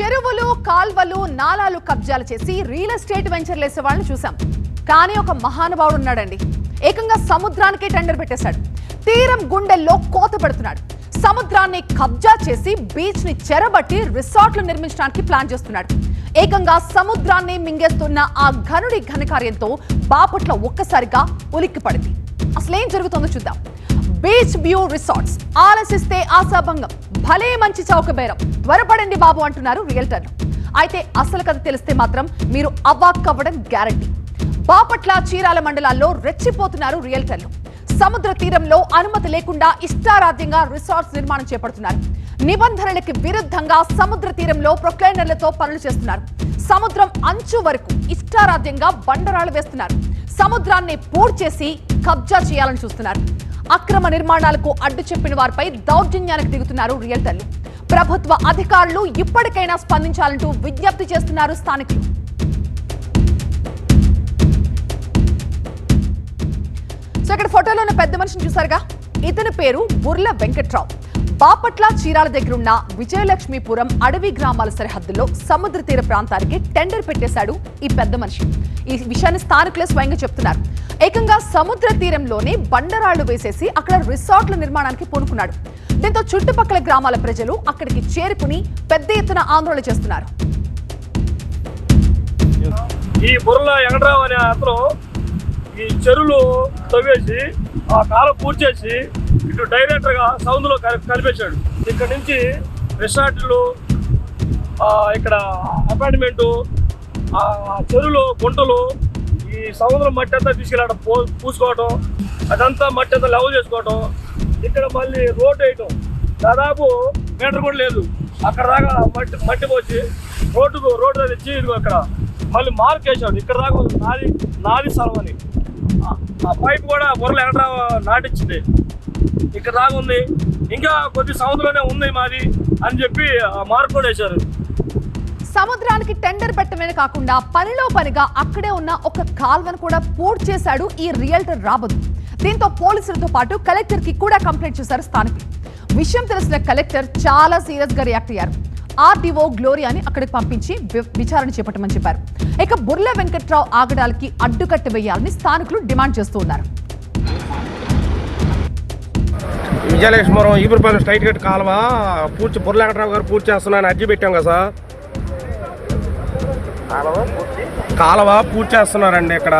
చెరువులు కాల్వలు నాలాలు కబ్జాలు చేసి రియల్ ఎస్టేట్ వెంచర్లు వేసే వాళ్ళని చూసాం కానీ ఒక మహానుభావుడు ఉన్నాడండి. ఏకంగా సముద్రానికే టెండర్ పెట్టేశాడు. తీరం గుండెల్లో కోత పెడుతున్నాడు. సముద్రాన్ని కబ్జా చేసి బీచ్ని చెరబట్టి రిసార్ట్లు నిర్మించడానికి ప్లాన్ చేస్తున్నాడు. ఏకంగా సముద్రాన్ని మింగేస్తున్న ఆ ఘనుడి ఘనకార్యంతో బాపట్ల ఒక్కసారిగా ఉలిక్కి పడింది అసలేం జరుగుతుందో చూద్దాం. Beach view resorts. ఆలసిస్తే ఆశాభంగం. భలే మంచి చౌక బేరం. త్వరపడండి బాబు అంటున్నారు రియల్టర్లు అయితే అసలు కథ తెలిస్తే మాత్రం మీరు అవ్వడం గ్యారంటీ. బాపట్ల చీరాల మండలాల్లో రెచ్చిపోతున్నారు రియల్టర్లు. సముద్ర తీరంలో అనుమతి లేకుండా ఇష్టారాధ్యంగా రిసార్ట్స్ నిర్మాణం చేపడుతున్నారు. నిబంధనలకి విరుద్ధంగా సముద్ర తీరంలో ప్రొక్లైనర్లతో పనులు చేస్తున్నారు. సముద్రం అంచు వరకు ఇష్టారాధ్యంగా బండరాలు వేస్తున్నారు. సముద్రాన్ని పూడ్చేసి కబ్జా చేయాలని చూస్తున్నారు. అక్రమ నిర్మాణాలకు అడ్డు చెప్పిన వారిపై దౌర్జన్యానికి దిగుతున్నారు రియల్టర్లు ప్రభుత్వ అధికారులు ఇప్పటికైనా స్పందించాలంటూ విజ్ఞప్తి చేస్తున్నారు స్థానికులు. సో ఇక్కడ ఫోటోలో ఉన్న పెద్ద మనిషిని చూసారుగా? ఇతని పేరు బుర్ల వెంకట్రావు. బాపట్ల చీరాల దగ్గర ఉన్న విజయలక్ష్మీపురం అడవి గ్రామాల సరిహద్దుల్లో సముద్ర తీర ప్రాంతానికి టెండర్ పెట్టేశాడు ఈ పెద్ద మనిషి. ఈ విషయాన్ని స్థానికులే స్వయంగా చెప్తున్నారు. ఏకంగా సముద్ర తీరంలోనే బండరాళ్ళు వేసేసి అక్కడ రిసార్ట్ల నిర్మాణానికి పూనుకున్నాడు. దీంతో చుట్టుపక్కల గ్రామాల ప్రజలు అక్కడికి చేరుకుని పెద్ద ఎత్తున ఆందోళన చేస్తున్నారు. ఈ బుర్రల వెంకటరావు అనే అతను ఈ చెరువులు తవ్వేసి ఆ కాలం పూర్తి చేసి ఇటు డైరెక్టర్గా సౌండ్లో ఇక్కడ నుంచి రిసార్ట్లు ఇక్కడ అపార్ట్మెంటు చెరువులు గుంటలు ఈ సముద్రం మట్టి అంతా తీసుకెళ్ళడం. పో పూసుకోవటం అదంతా మట్టి అంతా లెవెల్ చేసుకోవటం ఇక్కడ మళ్ళీ రోడ్ వేయటం. దాదాపు మీటర్ కూడా లేదు. అక్కడ దాకా మట్టి మట్టి పోసి రోడ్డుకు రోడ్డు తెచ్చి ఇదిగో అక్కడ మళ్ళీ మార్క్ వేసాడు ఇక్కడ దాకా నాది నాది స్థలం అని. ఆ- పైప్ కూడా బుర్రలు ఎక్కడ నాటించింది. ఇక్కడ దాకా ఉంది. ఇంకా కొద్ది సముద్రంలోనే ఉంది మాది అని చెప్పి మార్పుడేశారు సముద్రానికి టెండర్ పెట్టడమే కాకుండా పనిలో పనిగా అక్కడే ఉన్న ఒక కాల్వను కూడా పూర్తి చేశాడు ఈ రియల్టర్ రాబోదు దీంతో పోలీసులతో పాటు కలెక్టర్కి కూడా కంప్లైంట్ చేశారు స్థానికులు. విషయం తెలిసిన కలెక్టర్ చాలా సీరియస్గా రియాక్ట్ అయ్యారు. ఆర్డీఓ గ్లోరియాని అక్కడికి పంపించి విచారణ చేపట్టమని చెప్పారు. ఇక బుర్ల వెంకట్రావు ఆగడాలకి అడ్డుకట్ట వేయాలని స్థానికులు డిమాండ్ చేస్తూ ఉన్నారు. విజయలక్ష్మీపురం ఈపురపల్లి స్ట్రైట్ కట్ కాలువ. పూర్తి బుర్ర వెంకటరావు గారు పూర్తి చేస్తున్నాను అర్జీ పెట్టాం కదా సార్. కాలువ పూర్తి చేస్తున్నారండి ఇక్కడ.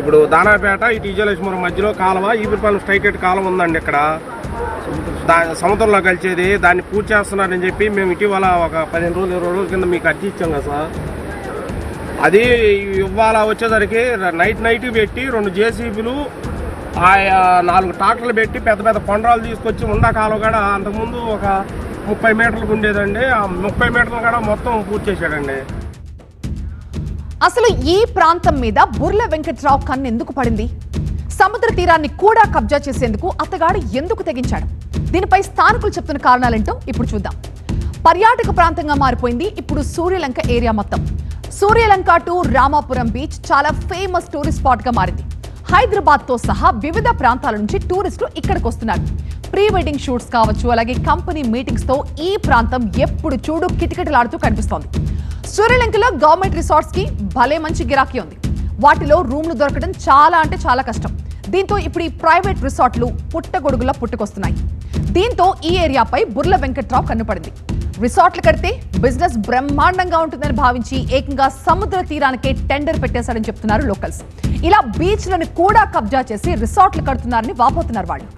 ఇప్పుడు దానాపేట ఇటు విజయలక్ష్మీపురం మధ్యలో కాలువ ఈపురపల్లి స్ట్రైట్ కట్ కాలువ ఉందండి ఇక్కడ. దా సముద్రంలో కలిసేది దాన్ని పూర్తి చేస్తున్నారని చెప్పి మేము ఇటీవల ఒక పదిహేను రోజులు ఇరవై రోజుల కింద మీకు అర్జీ ఇచ్చాం కదా సార్. అది ఇవాళ వచ్చేసరికి నైట్ నైట్ పెట్టి రెండు జేసీబీలు ఆయా నాలుగు ట్రాక్టర్లు పెట్టి పెద్ద పెద్ద కొండరాలు తీసుకొచ్చి ఉందా కాలువ కూడా అంతకుముందు ఒక ముప్పై మీటర్లకు ఉండేదండి. ఆ ముప్పై మీటర్లు కూడా మొత్తం పూర్తి చేశాడండి. అసలు ఈ ప్రాంతం మీద బుర్ల వెంకట్రావు కన్ను ఎందుకు పడింది? సముద్ర తీరాన్ని కూడా కబ్జా చేసేందుకు అతగాడు ఎందుకు తెగించాడు? దీనిపై స్థానికులు చెప్తున్న కారణాలేంటో ఇప్పుడు చూద్దాం. పర్యాటక ప్రాంతంగా మారిపోయింది ఇప్పుడు సూర్యలంక ఏరియా మొత్తం. సూర్యలంక టు రామాపురం బీచ్ చాలా ఫేమస్ టూరిస్ట్ స్పాట్గా మారింది. హైదరాబాద్తో సహా వివిధ ప్రాంతాల నుంచి టూరిస్టులు ఇక్కడికి వస్తున్నారు. ప్రీ వెడ్డింగ్ షూట్స్ కావచ్చు అలాగే కంపెనీ మీటింగ్స్తో ఈ ప్రాంతం ఎప్పుడు చూడు కిటకిటలాడుతూ కనిపిస్తోంది. సూర్యలంకలో గవర్నమెంట్ రిసార్ట్స్కి భలే మంచి గిరాకీ ఉంది. వాటిలో రూమ్లు దొరకడం చాలా అంటే చాలా కష్టం. దీంతో ఇప్పుడు ఈ ప్రైవేట్ రిసార్ట్లు పుట్టగొడుగులా పుట్టుకొస్తున్నాయి. దీంతో ఈ ఏరియాపై బుర్ల వెంకట్రావు కన్నుపడింది. రిసార్ట్లు కడితే బిజినెస్ బ్రహ్మాండంగా ఉంటుందని భావించి ఏకంగా సముద్ర తీరానికే టెండర్ పెట్టేశారని చెప్తున్నారు లోకల్స్. ఇలా బీచ్లను కూడా కబ్జా చేసి రిసార్ట్లు కడుతున్నారని వాపోతున్నారు వాళ్ళు.